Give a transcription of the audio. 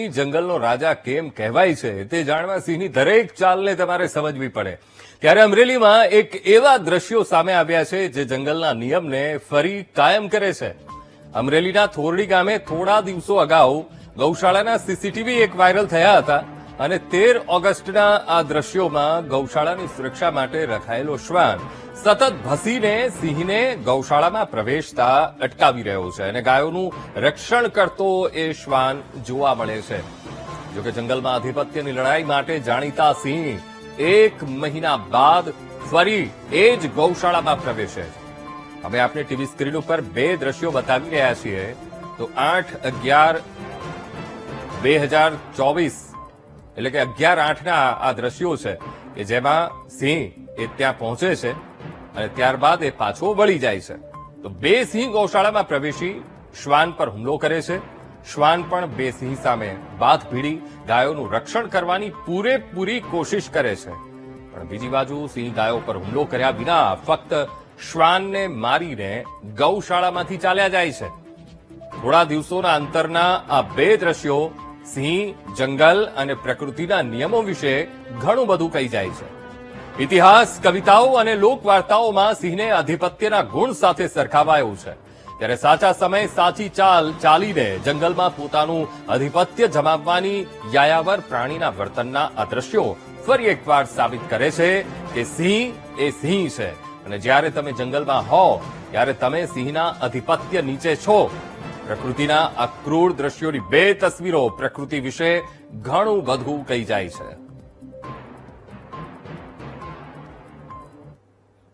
સિંહ જંગલનો રાજા કેમ કહેવાય છે તે જાણવા સિંહની દરેક ચાલને તમારે સમજવી પડે. ત્યારે અમરેલીમાં એક એવા દ્રશ્યો સામે આવ્યા છે જે જંગલના નિયમને ફરી કાયમ કરે છે. અમરેલીના થોરડી ગામે થોડા દિવસો અગાઉ ગૌશાળાના સીસીટીવી એક વાયરલ થયા હતા. અને તેર ઓગસ્ટના આ દ્રશ્યોમાં ગૌશાળાની સુરક્ષા માટે રખાયેલો શ્વાન. સતત ભસીને, સિંહને ગૌશાળામાં પ્રવેશતા અટકાવી રહ્યો છે અને ગાયોનું રક્ષણ કરતો એ શ્વાન જોવા મળે છે. જોકે જંગલમાં આધિપત્યની લડાઈ માટે જાણીતા સિંહ એક મહિના બાદ ફરી એ જ ગૌશાળામાં પ્રવેશે અમે આપને ટીવી સ્ક્રીન ઉપર બે દ્રશ્યો બતાવી રહ્યા છીએ. તો આઠ અગિયાર, બે હજાર ચોવીસ એટલે કે અગિયાર આઠના આ દ્રશ્યો છે કે જેમાં સિંહ એ ત્યાં પહોંચે છે અને ત્યારબાદ એ પાછો વળી જાય છે. તો બે સિંહ ગૌશાળામાં પ્રવેશી શ્વાન પર હુમલો કરે છે. શ્વાન પણ બે સિંહ સામે બાથ ભીડી ગાયોનું રક્ષણ કરવાની પૂરેપૂરી કોશિશ કરે છે. પણ બીજી બાજુ સિંહ ગાયો પર હુમલો કર્યા વિના ફક્ત શ્વાનને મારીને ગૌશાળામાંથી ચાલ્યા જાય છે. થોડા દિવસોના અંતરના આ બે દ્રશ્યો સિંહ, જંગલ અને પ્રકૃતિના નિયમો વિશે ઘણું બધું કહી જાય છે. ઇતિહાસ, કવિતાઓ અને લોકવાર્તાઓમાં સિંહને આધિપત્યના ગુણ સાથે સરખાવાયો છે. ત્યારે સાચા સમય સાચી ચાલ ચાલીને જંગલમાં પોતાનું આધિપત્ય જમાવવાની યાયાવર પ્રાણીના વર્તનના અદ્રશ્યો દ્રશ્યો ફરી એકવાર સાબિત કરે છે કે સિંહ એ સિંહ છે. અને જ્યારે તમે જંગલમાં હો, ત્યારે તમે સિંહના આધિપત્ય નીચે છો પ્રકૃતિના આ દ્રશ્યોની બે તસવીરો પ્રકૃતિ વિશે ઘણું બધું કહી જાય છે.